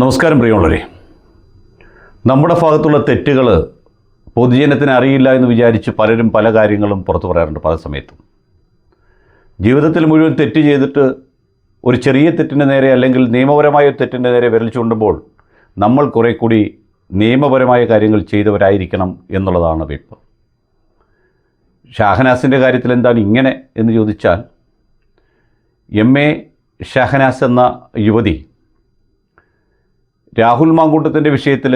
നമസ്കാരം പ്രിയമുള്ളവരെ. നമ്മുടെ ഭാഗത്തുള്ള തെറ്റുകൾ പൊതുജനത്തിന് അറിയില്ല എന്ന് വിചാരിച്ച് പലരും പല കാര്യങ്ങളും പുറത്തു പറയാറുണ്ട് പല സമയത്തും. ജീവിതത്തിൽ മുഴുവൻ തെറ്റ് ചെയ്തിട്ട് ഒരു ചെറിയ തെറ്റിന്റെ നേരെ അല്ലെങ്കിൽ നിയമപരമായ തെറ്റിന്റെ നേരെ വിരൽ ചൂണ്ടുമ്പോൾ നമ്മൾ കുറേ കൂടി നിയമപരമായ കാര്യങ്ങൾ ചെയ്തവരായിരിക്കണം എന്നുള്ളതാണ് വെപ്പ്. ഷാഹനാസിന്റെ കാര്യത്തിൽ എന്താണ് ഇങ്ങനെ എന്ന് ചോദിച്ചാൽ എം എ ഷഹനാസ് എന്ന യുവതി രാഹുൽ മാങ്കൂട്ടത്തിന്റെ വിഷയത്തിൽ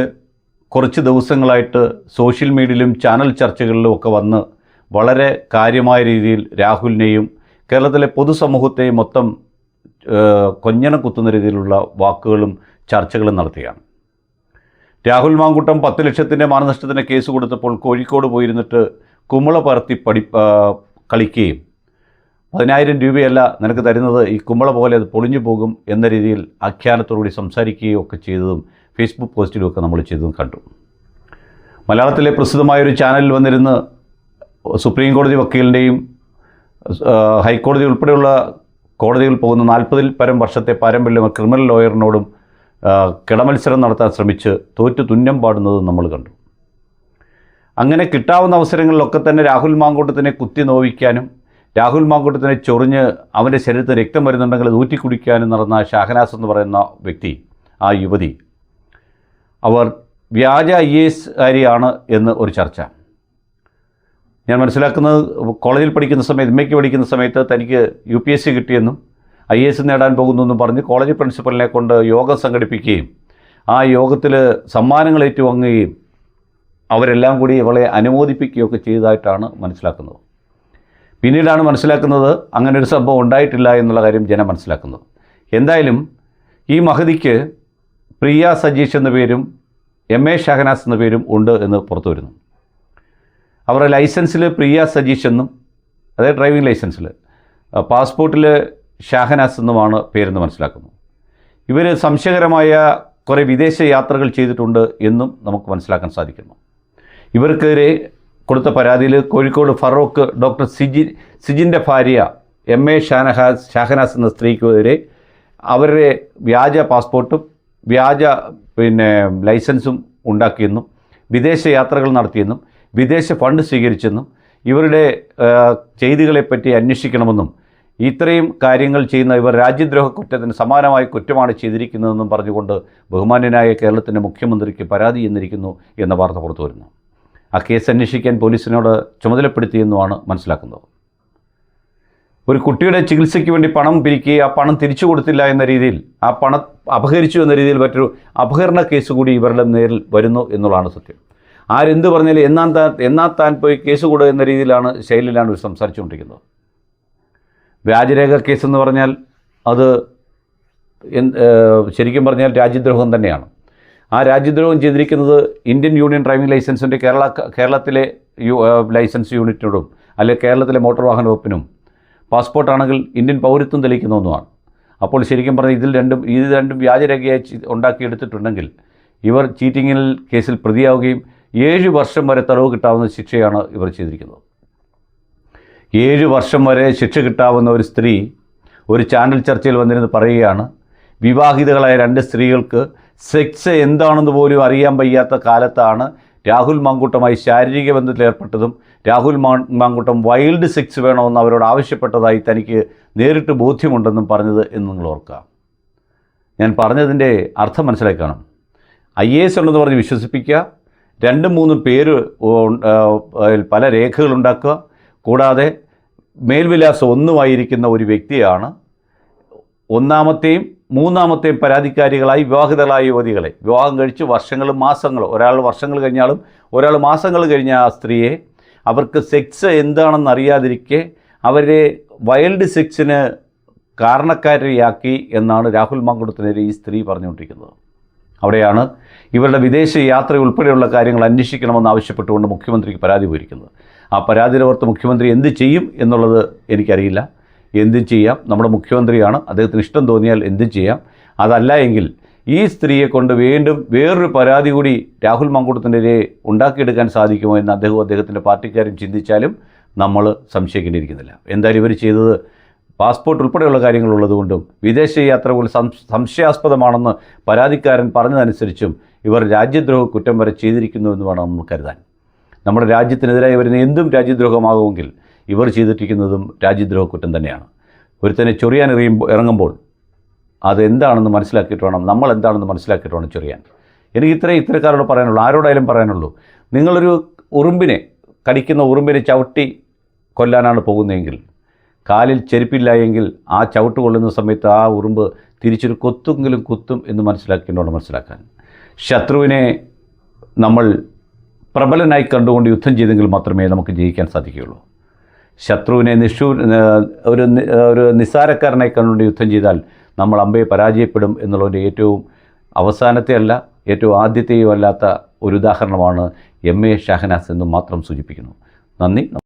കുറച്ച് ദിവസങ്ങളായിട്ട് സോഷ്യൽ മീഡിയയിലും ചാനൽ ചർച്ചകളിലും ഒക്കെ വന്ന് വളരെ കാര്യമായ രീതിയിൽ രാഹുലിനെയും കേരളത്തിലെ പൊതുസമൂഹത്തെയും മൊത്തം കൊഞ്ഞനം കുത്തുന്ന രീതിയിലുള്ള വാക്കുകളും ചർച്ചകളും നടത്തുകയാണ് രാഹുൽ മാങ്കൂട്ടം പത്ത് ലക്ഷത്തിന്റെ മാനനഷ്ടത്തിന് കേസ് കൊടുത്തപ്പോൾ കോഴിക്കോട് പോയിരുന്നിട്ട് കുമ്മള പറത്തി പഠി കളിക്കുകയും പതിനായിരം രൂപയല്ല നിനക്ക് തരുന്നത്. ഈ കുമ്പള പോലെ അത് പൊളിഞ്ഞു പോകും എന്ന രീതിയിൽ ആഖ്യാനത്തോടുകൂടി സംസാരിക്കുകയും ഒക്കെ ചെയ്തതും ഫേസ്ബുക്ക് പോസ്റ്റിലും ഒക്കെ നമ്മൾ ചെയ്തതും കണ്ടു. മലയാളത്തിലെ പ്രസിദ്ധമായൊരു ചാനലിൽ വന്നിരുന്ന് സുപ്രീം കോടതി വക്കീലിന്റെയും ഹൈക്കോടതി ഉൾപ്പെടെയുള്ള കോടതികൾ പോകുന്ന നാൽപ്പതിൽ പരം വർഷത്തെ പാരമ്പര്യം ക്രിമിനൽ ലോയറിനോടും കിടമത്സരം നടത്താൻ ശ്രമിച്ച് തോറ്റു തുന്നം പാടുന്നത് നമ്മൾ കണ്ടു. അങ്ങനെ കിട്ടാവുന്ന അവസരങ്ങളിലൊക്കെ തന്നെ രാഹുൽ മാങ്കോട്ടത്തിനെ കുത്തി നോവിക്കാനും രാഹുൽ മാങ്കൂട്ടത്തിനെ ചൊറിഞ്ഞ് അവന്റെ ശരീരത്തിൽ രക്തം വരുന്നുണ്ടെങ്കിൽ ഊറ്റി കുടിക്കാനും നടന്ന ഷാഹനാസ് എന്ന് പറയുന്ന വ്യക്തി ആ യുവതി. അവർ വ്യാജ ഐ എസ് കാരിയാണ് എന്ന് ഒരു ചർച്ച. ഞാൻ മനസ്സിലാക്കുന്നത് കോളേജിൽ പഠിക്കുന്ന സമയത്ത് എം എക്ക് പഠിക്കുന്ന സമയത്ത് തനിക്ക് യു പി എസ് സി കിട്ടിയെന്നും ഐ എസ് നേടാൻ പോകുന്നു എന്നും പറഞ്ഞ് കോളേജ് പ്രിൻസിപ്പലിനെ കൊണ്ട് യോഗം സംഘടിപ്പിക്കുകയും ആ യോഗത്തിൽ സമ്മാനങ്ങൾ ഏറ്റുവാങ്ങുകയും അവരെല്ലാം കൂടി ഇവളെ അനുമോദിപ്പിക്കുകയൊക്കെ ചെയ്തതായിട്ടാണ് മനസ്സിലാക്കുന്നത്. പിന്നീടാണ് മനസ്സിലാക്കുന്നത് അങ്ങനെ ഒരു സംഭവം ഉണ്ടായിട്ടില്ല എന്നുള്ള കാര്യം ജനം മനസ്സിലാക്കുന്നു. എന്തായാലും ഈ മഹതിക്ക് പ്രിയ സജീഷ് എന്ന പേരും എം എ ഷഹനാസ് എന്ന പേരും ഉണ്ട് എന്ന് പുറത്തു വരുന്നു. അവരുടെ ലൈസൻസിൽ പ്രിയ സജീഷ് എന്നും അതായത് ഡ്രൈവിംഗ് ലൈസൻസിൽ പാസ്പോർട്ടിൽ ഷാഹനാസ് എന്നുമാണ് പേരെന്ന് മനസ്സിലാക്കുന്നു. ഇവർ സംശയകരമായ കുറേ വിദേശ യാത്രകൾ ചെയ്തിട്ടുണ്ട് എന്നും നമുക്ക് മനസ്സിലാക്കാൻ സാധിക്കുന്നു. ഇവർക്കെതിരെ കൊടുത്ത പരാതിയിൽ കോഴിക്കോട് ഫറോക്ക് ഡോക്ടർ സിജി സിജിന്റെ ഭാര്യ എം എ ഷാനഹാസ് ഷാഹനാസ് എന്ന സ്ത്രീക്കെതിരെ അവരുടെ വ്യാജ പാസ്പോർട്ടും വ്യാജ പിന്നെ ലൈസൻസും ഉണ്ടാക്കിയെന്നും വിദേശ യാത്രകൾ നടത്തിയെന്നും വിദേശ ഫണ്ട് സ്വീകരിച്ചെന്നും ഇവരുടെ ചെയ്തികളെപ്പറ്റി അന്വേഷിക്കണമെന്നും ഇത്രയും കാര്യങ്ങൾ ചെയ്യുന്ന ഇവർ രാജ്യദ്രോഹ കുറ്റത്തിന് സമാനമായ കുറ്റമാണ് ചെയ്തിരിക്കുന്നതെന്നും പറഞ്ഞുകൊണ്ട് ബഹുമാന്യനായ കേരളത്തിന്റെ മുഖ്യമന്ത്രിക്ക് പരാതി എന്നിരിക്കുന്നു എന്ന വാർത്ത പുറത്തു വരുന്നു ആ കേസ് അന്വേഷിക്കാൻ പോലീസിനോട് ചുമതലപ്പെടുത്തിയെന്നുമാണ് മനസ്സിലാക്കുന്നത്. ഒരു കുട്ടിയുടെ ചികിത്സയ്ക്ക് വേണ്ടി പണം പിരിക്കുകയും ആ പണം തിരിച്ചു കൊടുത്തില്ല എന്ന രീതിയിൽ ആ പണം അപഹരിച്ചു എന്ന രീതിയിൽ മറ്റൊരു അപഹരണ കേസ് കൂടി ഇവരുടെ നേരിൽ വരുന്നു എന്നുള്ളതാണ് സത്യം. ആരെന്ത് പറഞ്ഞാലും എന്നാൻ താൻ എന്നാ താൻ പോയി കേസ് കൂടുക എന്ന രീതിയിലാണ് ശൈലിയിലാണ് ഇവർ സംസാരിച്ചുകൊണ്ടിരിക്കുന്നത്. വ്യാജരേഖ കേസെന്ന് എന്ന് പറഞ്ഞാൽ അത് ശരിക്കും പറഞ്ഞാൽ രാജ്യദ്രോഹം തന്നെയാണ്. ആ രാജ്യദ്രോഹം ചെയ്തിരിക്കുന്നത് ഇന്ത്യൻ യൂണിയൻ ഡ്രൈവിംഗ് ലൈസൻസിന്റെ കേരള കേരളത്തിലെ യു ലൈസൻസ് യൂണിറ്റിനോടും അല്ലെങ്കിൽ കേരളത്തിലെ മോട്ടോർ വാഹന വകുപ്പിനും പാസ്പോർട്ടാണെങ്കിൽ ഇന്ത്യൻ പൗരത്വം തെളിയിക്കുന്ന ഒന്നുമാണ്. അപ്പോൾ ശരിക്കും പറഞ്ഞാൽ ഇതിൽ രണ്ടും ഇത് രണ്ടും വ്യാജരേഖയായി ഉണ്ടാക്കിയെടുത്തിട്ടുണ്ടെങ്കിൽ ഇവർ ചീറ്റിങ്ങിൽ കേസിൽ പ്രതിയാവുകയും ഏഴ് വർഷം വരെ തടവ് കിട്ടാവുന്ന ശിക്ഷയാണ് ഇവർ ചെയ്തിരിക്കുന്നത്. ഏഴ് വർഷം വരെ ശിക്ഷ കിട്ടാവുന്ന ഒരു സ്ത്രീ ഒരു ചാനൽ ചർച്ചയിൽ വന്നിരുന്ന് പറയുകയാണ് വിവാഹിതകളായ രണ്ട് സ്ത്രീകൾക്ക് സെക്സ് എന്താണെന്ന് പോലും അറിയാൻ വയ്യാത്ത കാലത്താണ് രാഹുൽ മാങ്കൂട്ടമായി ശാരീരിക ബന്ധത്തിൽ ഏർപ്പെട്ടതും രാഹുൽ മാങ്കൂട്ടം വൈൽഡ് സെക്സ് വേണമെന്ന് അവരോട് ആവശ്യപ്പെട്ടതായി തനിക്ക് നേരിട്ട് ബോധ്യമുണ്ടെന്നും പറഞ്ഞത് എന്ന് നിങ്ങൾ ഓർക്കുക. ഞാൻ പറഞ്ഞതിന്റെ അർത്ഥം മനസ്സിലാക്കി കാണും. ഐ എ എസ് ഉണ്ടെന്ന് പറഞ്ഞ് വിശ്വസിപ്പിക്കുക. രണ്ടും മൂന്നും പേര് പല രേഖകളുണ്ടാക്കുക കൂടാതെ മേൽവിലാസം ഒന്നുമായിരിക്കുന്ന ഒരു വ്യക്തിയാണ്. ഒന്നാമത്തെയും മൂന്നാമത്തെയും പരാതിക്കാരികളായി വിവാഹിതരായ യുവതികളെ. വിവാഹം കഴിച്ച് വർഷങ്ങളും മാസങ്ങളും ഒരാൾ വർഷങ്ങൾ കഴിഞ്ഞാലും ഒരാൾ മാസങ്ങൾ കഴിഞ്ഞ ആ സ്ത്രീയെ അവർക്ക് സെക്സ് എന്താണെന്ന് അറിയാതിരിക്കെ അവരെ വൈൽഡ് സെക്സിന് കാരണക്കാരിയാക്കി എന്നാണ് രാഹുൽ മാങ്കുടത്തിനെതിരെ ഈ സ്ത്രീ പറഞ്ഞുകൊണ്ടിരിക്കുന്നത്. അവിടെയാണ് ഇവരുടെ വിദേശ യാത്ര ഉൾപ്പെടെയുള്ള കാര്യങ്ങൾ അന്വേഷിക്കണമെന്ന് ആവശ്യപ്പെട്ടുകൊണ്ട് മുഖ്യമന്ത്രിക്ക് പരാതി പോയിരിക്കുന്നത്. ആ പരാതിയിലവർത്ത് മുഖ്യമന്ത്രി എന്ത് ചെയ്യും എന്നുള്ളത് എനിക്കറിയില്ല. എന്തും ചെയ്യാം. നമ്മുടെ മുഖ്യമന്ത്രിയാണ്. അദ്ദേഹത്തിന് ഇഷ്ടം തോന്നിയാൽ എന്തും ചെയ്യാം. അതല്ല എങ്കിൽ ഈ സ്ത്രീയെ കൊണ്ട് വീണ്ടും വേറൊരു പരാതി കൂടി രാഹുൽ മങ്കുടത്തിനെതിരെ ഉണ്ടാക്കിയെടുക്കാൻ സാധിക്കുമോ എന്ന് അദ്ദേഹവും അദ്ദേഹത്തിന്റെ പാർട്ടിക്കാരും ചിന്തിച്ചാലും നമ്മൾ സംശയിക്കേണ്ടിയിരിക്കുന്നില്ല. എന്തായാലും ഇവർ ചെയ്തത് പാസ്പോർട്ട് ഉൾപ്പെടെയുള്ള കാര്യങ്ങളുള്ളതുകൊണ്ടും വിദേശ യാത്രകൾ സംശയാസ്പദമാണെന്ന് പരാതിക്കാരൻ പറഞ്ഞതനുസരിച്ചും ഇവർ രാജ്യദ്രോഹ കുറ്റം വരെ ചെയ്തിരിക്കുന്നു എന്ന് വേണം നമ്മൾ കരുതാൻ. നമ്മുടെ രാജ്യത്തിനെതിരായി വരുന്ന എന്തും രാജ്യദ്രോഹമാകുമെങ്കിൽ ഇവർ ചെയ്തിട്ടിരിക്കുന്നതും രാജ്യദ്രോഹ കുറ്റം തന്നെയാണ്. ഒരുത്തനെ ചൊറിയാൻ എറിയുമ്പോൾ ഇറങ്ങുമ്പോൾ അതെന്താണെന്ന് മനസ്സിലാക്കിയിട്ട് വേണം നമ്മൾ എന്താണെന്ന് മനസ്സിലാക്കിയിട്ട് വേണം ചൊറിയാൻ. എനിക്ക് ഇത്രയും ഇത്തരക്കാരോട് പറയാനുള്ളൂ ആരോടായാലും പറയാനുള്ളൂ. നിങ്ങളൊരു ഉറുമ്പിനെ കടിക്കുന്ന ഉറുമ്പിനെ ചവിട്ടി കൊല്ലാനാണ് പോകുന്നതെങ്കിൽ കാലിൽ ചെരുപ്പില്ല എങ്കിൽ ആ ചവിട്ട് കൊള്ളുന്ന സമയത്ത് ആ ഉറുമ്പ് തിരിച്ചൊരു കൊത്തെങ്കിലും കുത്തും എന്ന് മനസ്സിലാക്കിയിട്ടുണ്ട് മനസ്സിലാക്കാൻ. ശത്രുവിനെ നമ്മൾ പ്രബലനായി കണ്ടുകൊണ്ട് യുദ്ധം ചെയ്തെങ്കിൽ മാത്രമേ നമുക്ക് ജയിക്കാൻ സാധിക്കുകയുള്ളൂ. ശത്രുവിനെ നിഷൂ ഒരു ഒരു നിസ്സാരക്കാരനെ കണ്ടുകൊണ്ട് യുദ്ധം ചെയ്താൽ നമ്മൾ അമ്പയെ പരാജയപ്പെടും എന്നുള്ളതിന്റെ ഏറ്റവും അവസാനത്തെ അല്ല ഏറ്റവും ആദ്യത്തെയും അല്ലാത്ത ഒരു ഉദാഹരണമാണ് എം എ ഷാഹനാസ് എന്ന് മാത്രം സൂചിപ്പിക്കുന്നു. നന്ദി